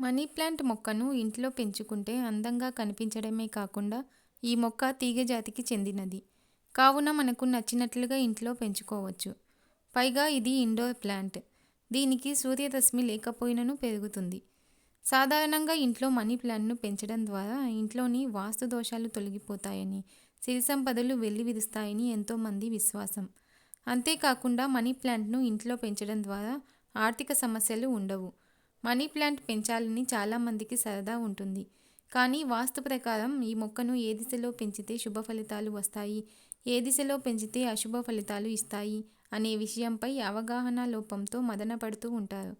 Money plant మొక్కను ఇంట్లో పెంచుకుంటే అందంగా కనిపించడమే కాకుండా ఈ మొక్క తీగ జాతికి చెందినది. కావున మనకు నచ్చినట్లుగా ఇంట్లో పెంచుకోవచ్చు. పైగా ఇది ఇండోర్ ప్లాంట్. దీనికి సూర్యరశ్మి లేకపోయినను పెరుగుతుంది. సాధారణంగా ఇంట్లో మనీ ప్లాంట్ను పెంచడం ద్వారా ఇంట్లోని వాస్తు దోషాలు తొలగిపోతాయని సిరి సంపదలు వెళ్ళి ఎంతోమంది విశ్వాసం. అంతేకాకుండా మనీ ప్లాంట్ను ఇంట్లో పెంచడం ద్వారా ఆర్థిక సమస్యలు ఉండవు. మనీ ప్లాంట్ పెంచాలని చాలామందికి సరదా ఉంటుంది. కానీ వాస్తు ప్రకారం ఈ మొక్కను ఏ దిశలో పెంచితే శుభ ఫలితాలు వస్తాయి? ఏ దిశలో పెంచితే అశుభ ఫలితాలు ఇస్తాయి? అనే విషయంపై అవగాహన లోపంతో మదనపడుతూ ఉంటారు.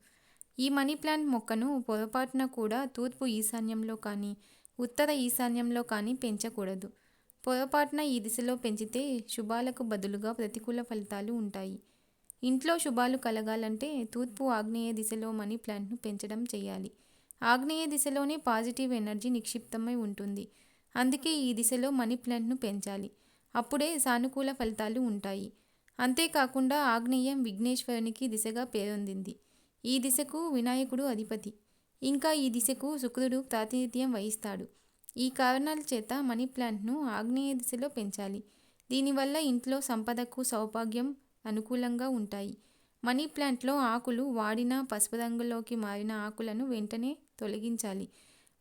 ఈ మనీ ప్లాంట్ మొక్కను పొరపాటున కూడా తూర్పు ఈశాన్యంలో కానీ ఉత్తర ఈశాన్యంలో కానీ పెంచకూడదు. పొరపాటున ఈ దిశలో పెంచితే శుభాలకు బదులుగా ప్రతికూల ఫలితాలు ఉంటాయి. ఇంట్లో శుభాలు కలగాలంటే తూర్పు ఆగ్నేయ దిశలో మనీ ప్లాంట్ను పెంచడం చేయాలి. ఆగ్నేయ దిశలోనే పాజిటివ్ ఎనర్జీ నిక్షిప్తమై ఉంటుంది. అందుకే ఈ దిశలో మనీ ప్లాంట్ను పెంచాలి. అప్పుడే సానుకూల ఫలితాలు ఉంటాయి. అంతేకాకుండా ఆగ్నేయం విఘ్నేశ్వరునికి దిశగా పేరొందింది. ఈ దిశకు వినాయకుడు అధిపతి. ఇంకా ఈ దిశకు శుక్రుడు ప్రాతినిధ్యం వహిస్తాడు. ఈ కారణాల చేత మనీ ప్లాంట్ను ఆగ్నేయ దిశలో పెంచాలి. దీనివల్ల ఇంట్లో సంపదకు సౌభాగ్యం అనుకూలంగా ఉంటాయి. మనీ ప్లాంట్లో ఆకులు వాడిన పసుపు రంగులోకి మారిన ఆకులను వెంటనే తొలగించాలి.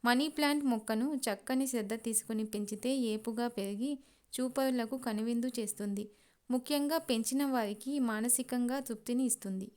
మనీ ప్లాంట్ మొక్కను చక్కని శ్రద్ధ తీసుకుని పెంచితే ఏపుగా పెరిగి చూపరులకు కనువిందు చేస్తుంది. ముఖ్యంగా పెంచిన వారికి మానసికంగా తృప్తిని ఇస్తుంది.